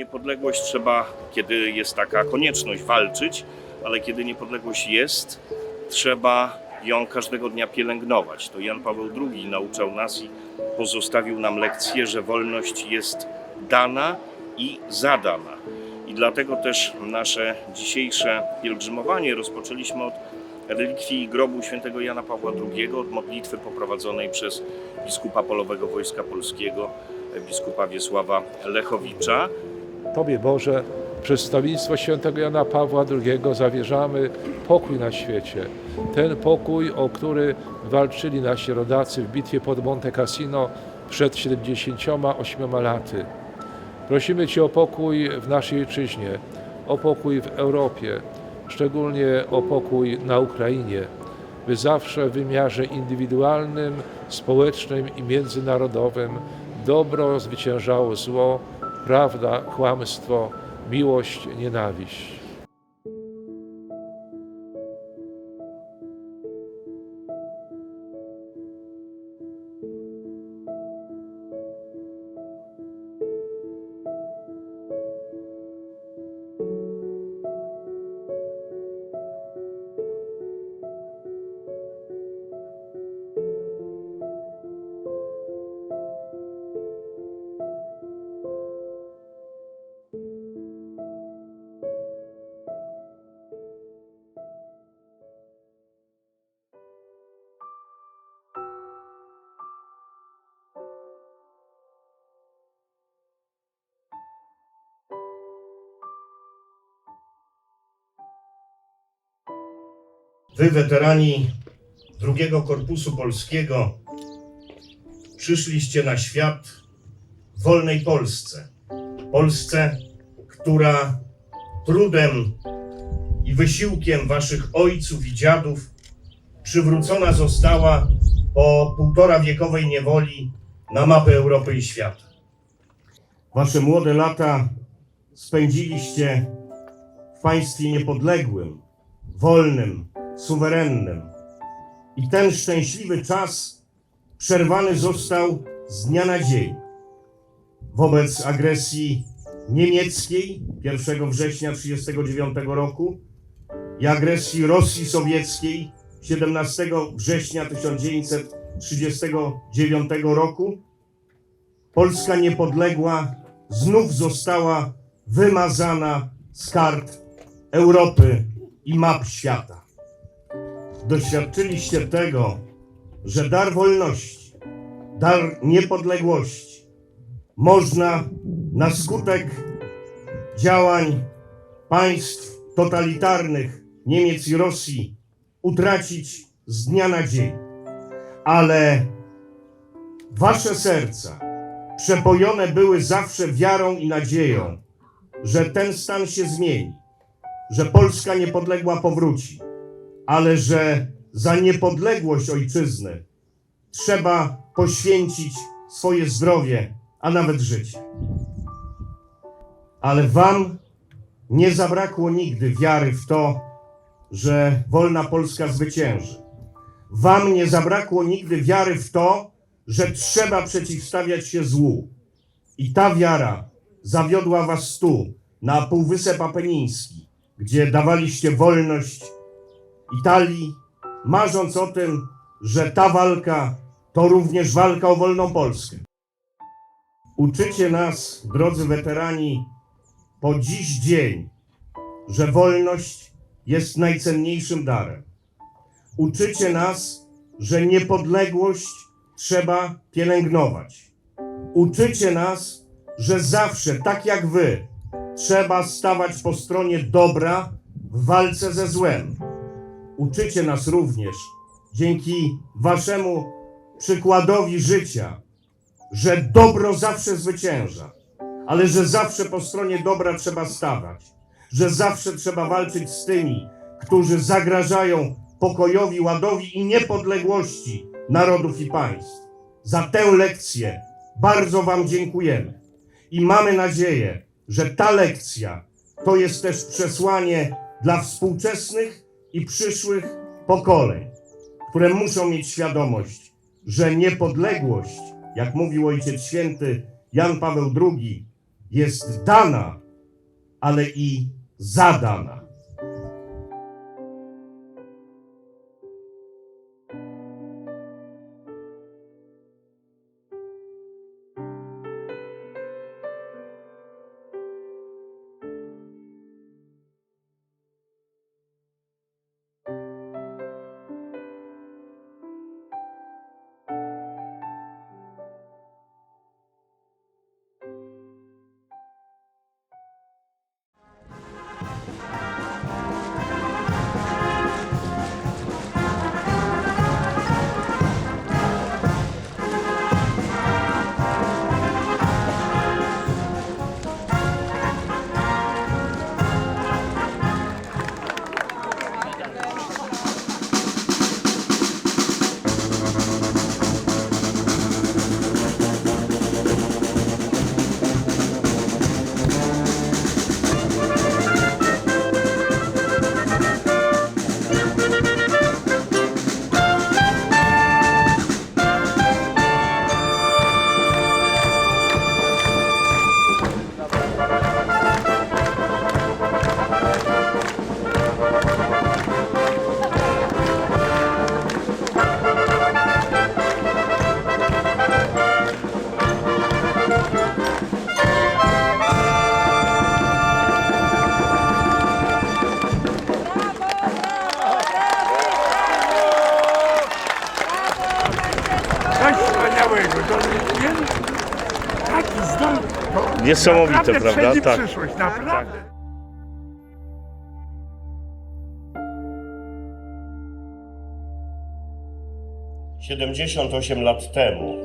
Niepodległość trzeba, kiedy jest taka konieczność, walczyć, ale kiedy niepodległość jest, trzeba ją każdego dnia pielęgnować. To Jan Paweł II nauczał nas i pozostawił nam lekcję, że wolność jest dana i zadana. I dlatego też nasze dzisiejsze pielgrzymowanie rozpoczęliśmy od relikwii grobu świętego Jana Pawła II, od modlitwy poprowadzonej przez biskupa Polowego Wojska Polskiego, biskupa Wiesława Lechowicza. Tobie Boże, przedstawieństwo świętego Jana Pawła II zawierzamy pokój na świecie. Ten pokój, o który walczyli nasi rodacy w bitwie pod Monte Cassino przed 78 laty. Prosimy Cię o pokój w naszej ojczyźnie, o pokój w Europie, szczególnie o pokój na Ukrainie, by zawsze w wymiarze indywidualnym, społecznym i międzynarodowym dobro zwyciężało zło, prawda, kłamstwo, miłość, nienawiść. Wy, weterani drugiego Korpusu Polskiego, przyszliście na świat w wolnej Polsce. Polsce, która trudem i wysiłkiem waszych ojców i dziadów przywrócona została po półtora wiekowej niewoli na mapę Europy i świata. Wasze młode lata spędziliście w państwie niepodległym, wolnym, suwerennym. I ten szczęśliwy czas przerwany został z dnia na dzień. Wobec agresji niemieckiej 1 września 1939 roku i agresji Rosji Sowieckiej 17 września 1939 roku Polska niepodległa znów została wymazana z kart Europy i map świata doświadczyliście tego, że dar wolności, dar niepodległości można na skutek działań państw totalitarnych Niemiec i Rosji utracić z dnia na dzień. Ale wasze serca przepojone były zawsze wiarą i nadzieją, że ten stan się zmieni, że Polska niepodległa powróci ale że za niepodległość ojczyzny trzeba poświęcić swoje zdrowie, a nawet życie. Ale Wam nie zabrakło nigdy wiary w to, że wolna Polska zwycięży. Wam nie zabrakło nigdy wiary w to, że trzeba przeciwstawiać się złu. I ta wiara zawiodła Was tu, na Półwysep Apeniński, gdzie dawaliście wolność Italii, marząc o tym, że ta walka to również walka o wolną Polskę. Uczycie nas, drodzy weterani, po dziś dzień, że wolność jest najcenniejszym darem. Uczycie nas, że niepodległość trzeba pielęgnować. Uczycie nas, że zawsze, tak jak wy, trzeba stawać po stronie dobra w walce ze złem uczycie nas również dzięki waszemu przykładowi życia, że dobro zawsze zwycięża, ale że zawsze po stronie dobra trzeba stawać, że zawsze trzeba walczyć z tymi, którzy zagrażają pokojowi, ładowi i niepodległości narodów i państw. Za tę lekcję bardzo Wam dziękujemy i mamy nadzieję, że ta lekcja to jest też przesłanie dla współczesnych i przyszłych pokoleń, które muszą mieć świadomość, że niepodległość, jak mówił Ojciec Święty Jan Paweł II, jest dana, ale i zadana. Niesamowite, naprawdę prawda? przejdzie Tak. przyszłość, naprawdę. Siedemdziesiąt osiem lat temu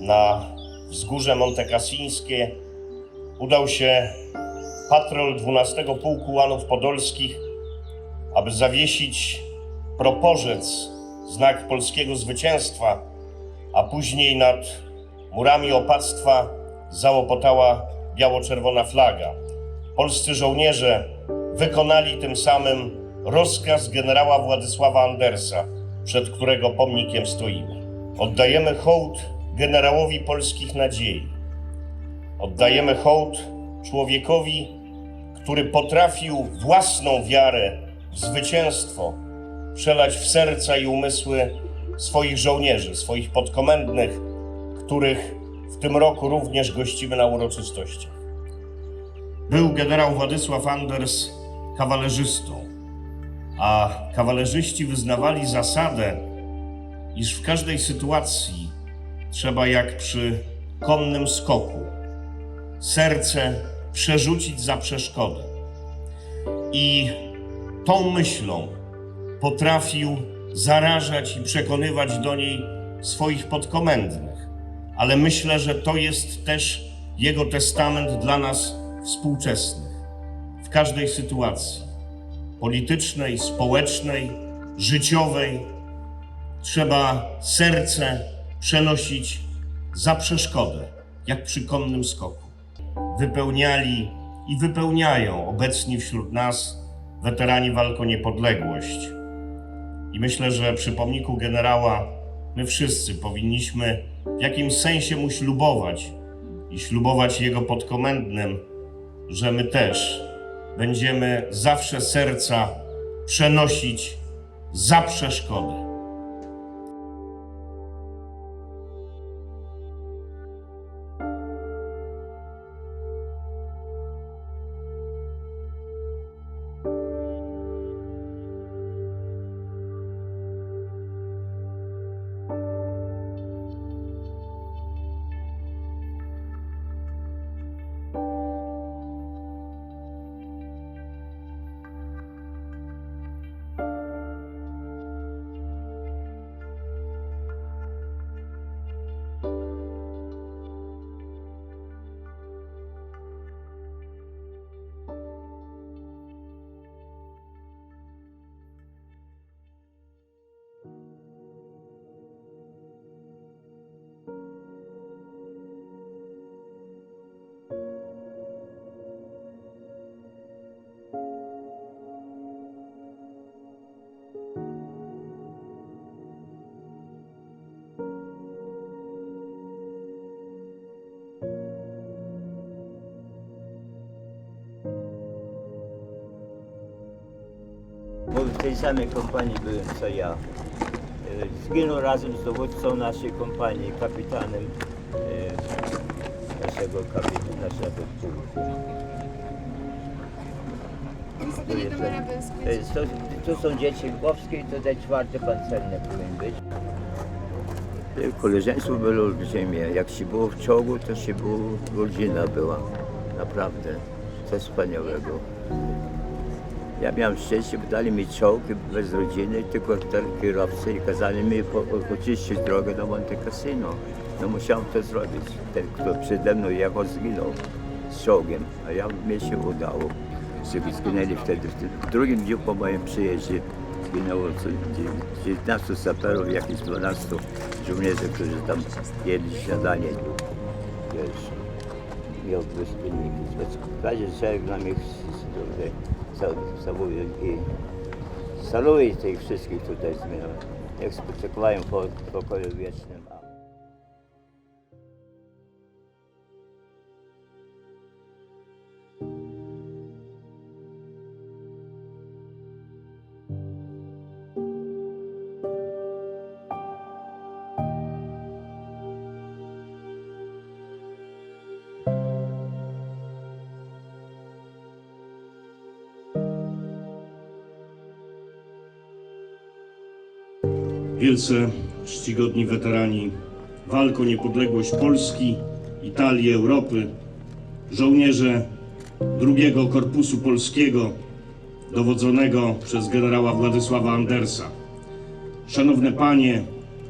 na wzgórze Montekassińskie udał się patrol 12 Pułku Łanów Podolskich, aby zawiesić proporzec, znak polskiego zwycięstwa, a później nad murami opactwa załopotała biało-czerwona flaga. Polscy żołnierze wykonali tym samym rozkaz generała Władysława Andersa, przed którego pomnikiem stoimy. Oddajemy hołd generałowi polskich nadziei. Oddajemy hołd człowiekowi, który potrafił własną wiarę w zwycięstwo przelać w serca i umysły swoich żołnierzy, swoich podkomendnych, których w tym roku również gościmy na uroczystościach. Był generał Władysław Anders kawalerzystą, a kawalerzyści wyznawali zasadę, iż w każdej sytuacji trzeba jak przy konnym skoku serce przerzucić za przeszkodę. I tą myślą potrafił zarażać i przekonywać do niej swoich podkomendnych. Ale myślę, że to jest też jego testament dla nas współczesnych. W każdej sytuacji politycznej, społecznej, życiowej trzeba serce przenosić za przeszkodę, jak przy konnym skoku. Wypełniali i wypełniają obecni wśród nas weterani walk o niepodległość. I myślę, że przy pomniku generała my wszyscy powinniśmy w jakimś sensie mu ślubować i ślubować jego podkomendnym, że my też będziemy zawsze serca przenosić za przeszkodę. Tej samej kompanii byłem co ja. E, Zginął razem z dowódcą naszej kompanii, kapitanem e, naszego kapitana, naszego pułku. To, jest, to, jest, to, tu są dzieci lwowskie i tutaj czwarte pancerne powinny być. Koleżeństwo było olbrzymie. Jak się było w czołgu, to się było, rodzina była. Naprawdę. Coś wspaniałego. Ja miałem szczęście, bo dali mi czołg bez rodziny, tylko ten kierowcy i kazali mi po, oczyścić drogę do Monte Cassino. No musiałem to zrobić. Ten, kto przede mną jechał, zginął z czołgiem, a ja mi się udało. Żeby zginęli wtedy. W drugim dniu po moim przyjeździe zginęło co dzie- 19 saperów, jakieś 12 żołnierzy, którzy tam jedli śniadanie. Wiesz, miał występniki. W razie człowiek nam ich tutaj całuje i saluje tych wszystkich tutaj zmian. Jak spoczywają po pokoju wiecznym. Wielce czcigodni weterani walk o niepodległość Polski, Italii, Europy, żołnierze drugiego Korpusu Polskiego dowodzonego przez generała Władysława Andersa. Szanowne panie,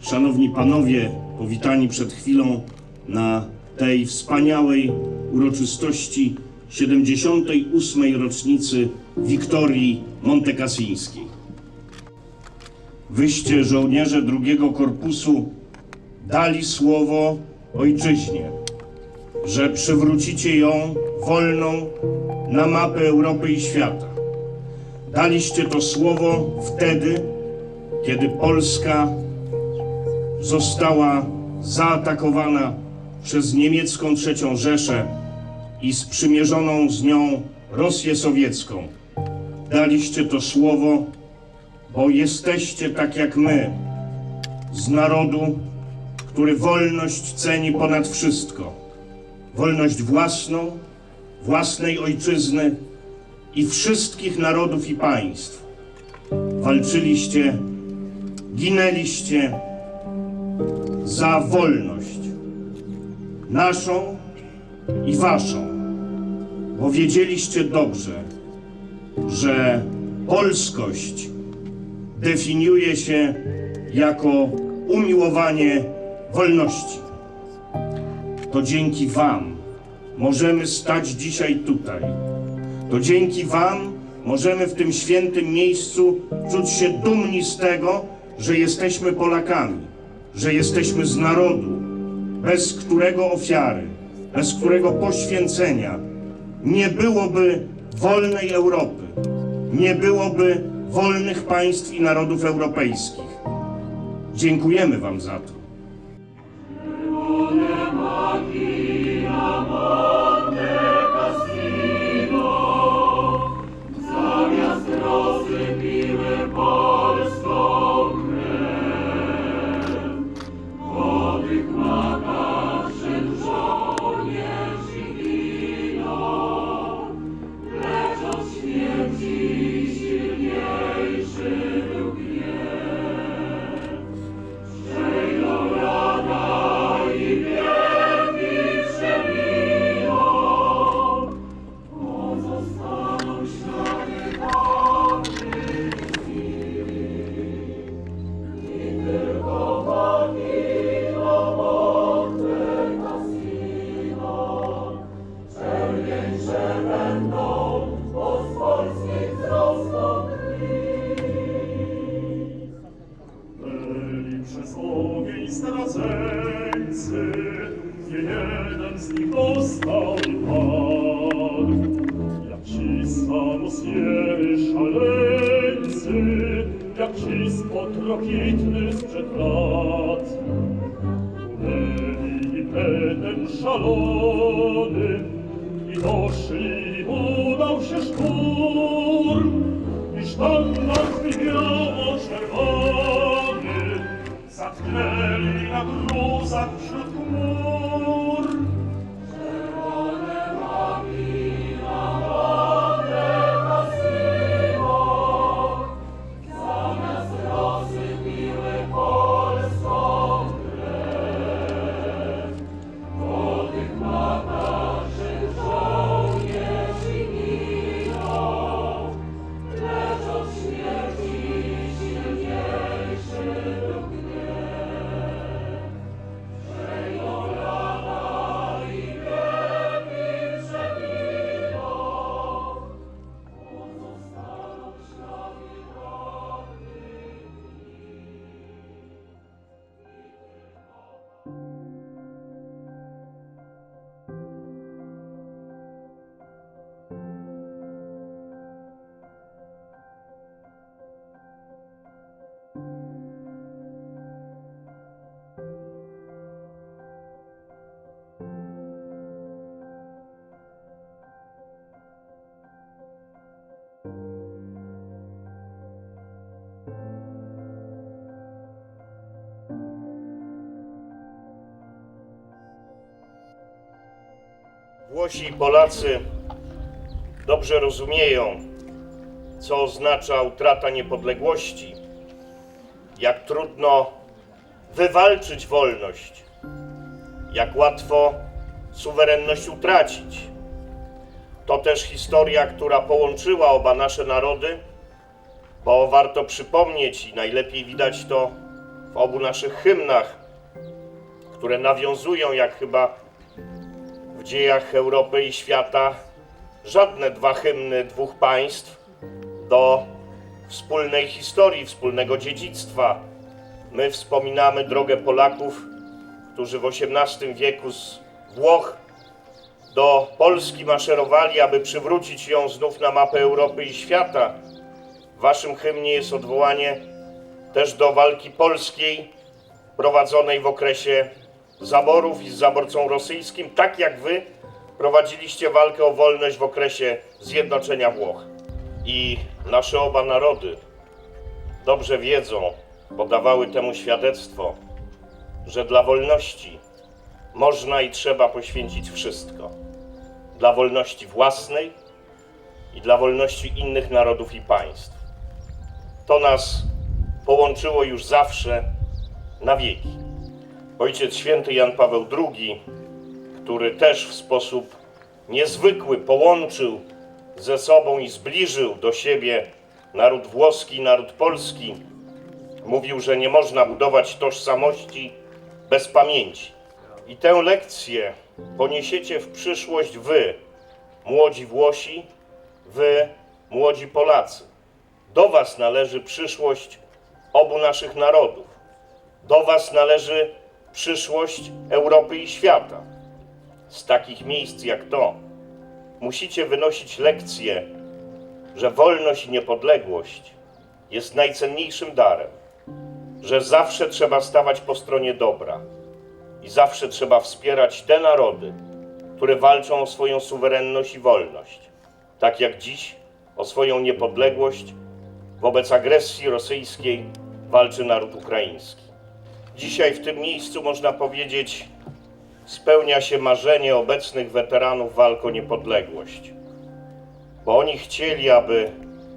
szanowni panowie, powitani przed chwilą na tej wspaniałej uroczystości 78. rocznicy Wiktorii Montekassińskiej. Wyście, żołnierze drugiego korpusu, dali słowo ojczyźnie, że przywrócicie ją wolną na mapę Europy i świata. Daliście to słowo wtedy, kiedy Polska została zaatakowana przez niemiecką III Rzeszę i sprzymierzoną z nią Rosję sowiecką. Daliście to słowo bo jesteście tak jak my, z narodu, który wolność ceni ponad wszystko. Wolność własną, własnej ojczyzny i wszystkich narodów i państw. Walczyliście, ginęliście za wolność naszą i waszą, bo wiedzieliście dobrze, że polskość definiuje się jako umiłowanie wolności. To dzięki Wam możemy stać dzisiaj tutaj. To dzięki Wam możemy w tym świętym miejscu czuć się dumni z tego, że jesteśmy Polakami, że jesteśmy z narodu, bez którego ofiary, bez którego poświęcenia nie byłoby wolnej Europy, nie byłoby wolnych państw i narodów europejskich. Dziękujemy Wam za to. czysto trokitny sprzed lat. Byli penem szalonym i Włosi i Polacy dobrze rozumieją, co oznacza utrata niepodległości, jak trudno wywalczyć wolność, jak łatwo suwerenność utracić. To też historia, która połączyła oba nasze narody, bo warto przypomnieć i najlepiej widać to w obu naszych hymnach, które nawiązują, jak chyba w dziejach Europy i świata żadne dwa hymny dwóch państw do wspólnej historii, wspólnego dziedzictwa. My wspominamy drogę Polaków, którzy w XVIII wieku z Włoch do Polski maszerowali, aby przywrócić ją znów na mapę Europy i świata. W waszym hymnie jest odwołanie też do walki polskiej prowadzonej w okresie zaborów i z zaborcą rosyjskim, tak jak wy prowadziliście walkę o wolność w okresie zjednoczenia Włoch. I nasze oba narody dobrze wiedzą, bo dawały temu świadectwo, że dla wolności można i trzeba poświęcić wszystko. Dla wolności własnej i dla wolności innych narodów i państw. To nas połączyło już zawsze na wieki. Ojciec Święty Jan Paweł II, który też w sposób niezwykły połączył ze sobą i zbliżył do siebie naród włoski naród polski, mówił, że nie można budować tożsamości bez pamięci. I tę lekcję poniesiecie w przyszłość wy, młodzi Włosi, wy, młodzi Polacy. Do was należy przyszłość obu naszych narodów. Do Was należy przyszłość Europy i świata. Z takich miejsc jak to musicie wynosić lekcję, że wolność i niepodległość jest najcenniejszym darem, że zawsze trzeba stawać po stronie dobra i zawsze trzeba wspierać te narody, które walczą o swoją suwerenność i wolność, tak jak dziś o swoją niepodległość wobec agresji rosyjskiej walczy naród ukraiński. Dzisiaj w tym miejscu można powiedzieć, spełnia się marzenie obecnych weteranów walk o niepodległość, bo oni chcieli, aby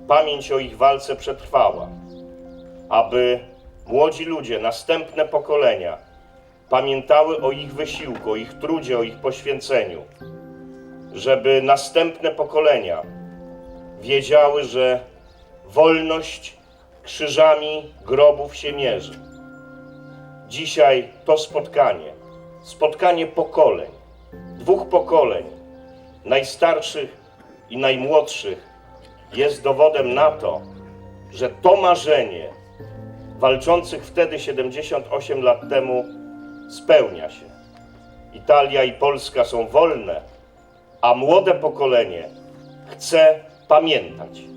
pamięć o ich walce przetrwała, aby młodzi ludzie, następne pokolenia pamiętały o ich wysiłku, o ich trudzie, o ich poświęceniu, żeby następne pokolenia wiedziały, że wolność krzyżami grobów się mierzy. Dzisiaj to spotkanie, spotkanie pokoleń, dwóch pokoleń, najstarszych i najmłodszych, jest dowodem na to, że to marzenie walczących wtedy 78 lat temu spełnia się. Italia i Polska są wolne, a młode pokolenie chce pamiętać.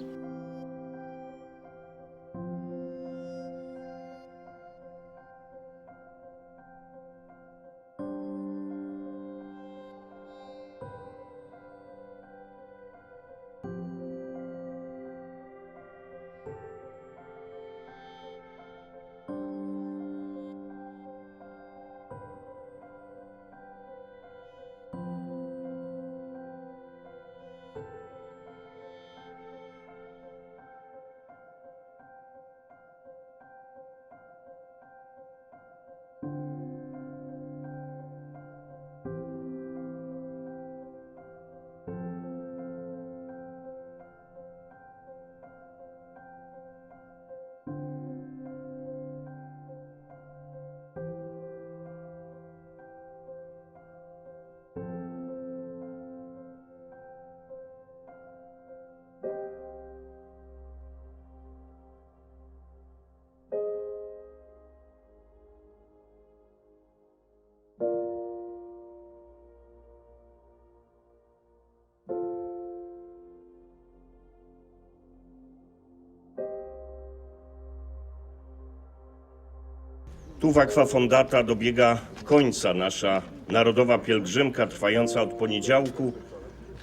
Tu w Akwafondata dobiega końca nasza narodowa pielgrzymka trwająca od poniedziałku,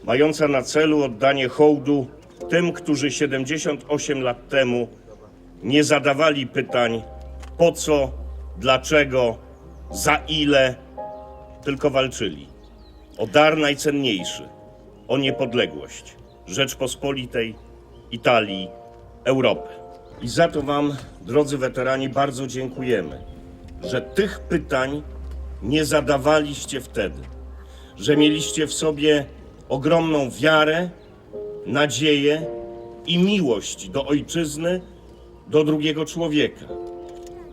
mająca na celu oddanie hołdu tym, którzy 78 lat temu nie zadawali pytań po co, dlaczego, za ile, tylko walczyli o dar najcenniejszy, o niepodległość Rzeczpospolitej, Italii, Europy. I za to Wam, drodzy weterani, bardzo dziękujemy, że tych pytań nie zadawaliście wtedy, że mieliście w sobie ogromną wiarę, nadzieję i miłość do ojczyzny, do drugiego człowieka.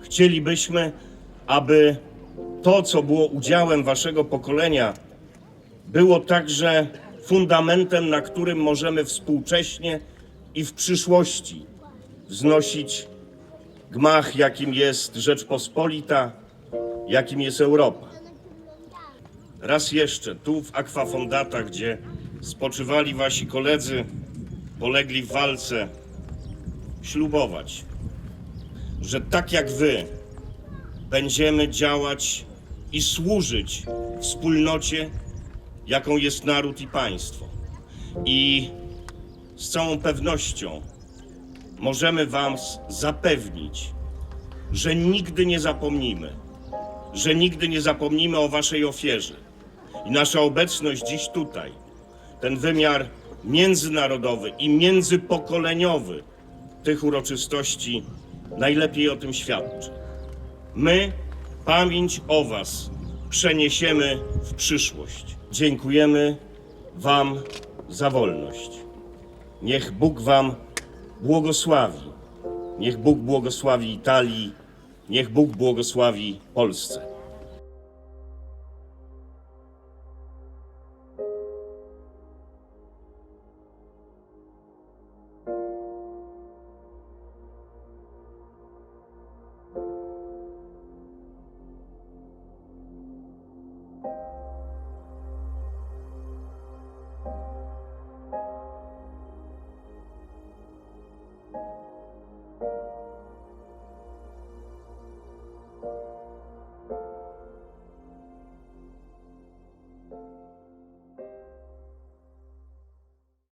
Chcielibyśmy, aby to, co było udziałem Waszego pokolenia, było także fundamentem, na którym możemy współcześnie i w przyszłości wznosić gmach, jakim jest Rzeczpospolita, jakim jest Europa. Raz jeszcze, tu w Akwafondata, gdzie spoczywali wasi koledzy, polegli w walce, ślubować, że tak jak wy będziemy działać i służyć wspólnocie, jaką jest naród i państwo. I z całą pewnością możemy Wam zapewnić, że nigdy nie zapomnimy, że nigdy nie zapomnimy o Waszej ofierze. I nasza obecność dziś tutaj, ten wymiar międzynarodowy i międzypokoleniowy tych uroczystości najlepiej o tym świadczy. My pamięć o Was przeniesiemy w przyszłość. Dziękujemy Wam za wolność. Niech Bóg Wam błogosławi. Niech Bóg błogosławi Italii. Niech Bóg błogosławi Polsce.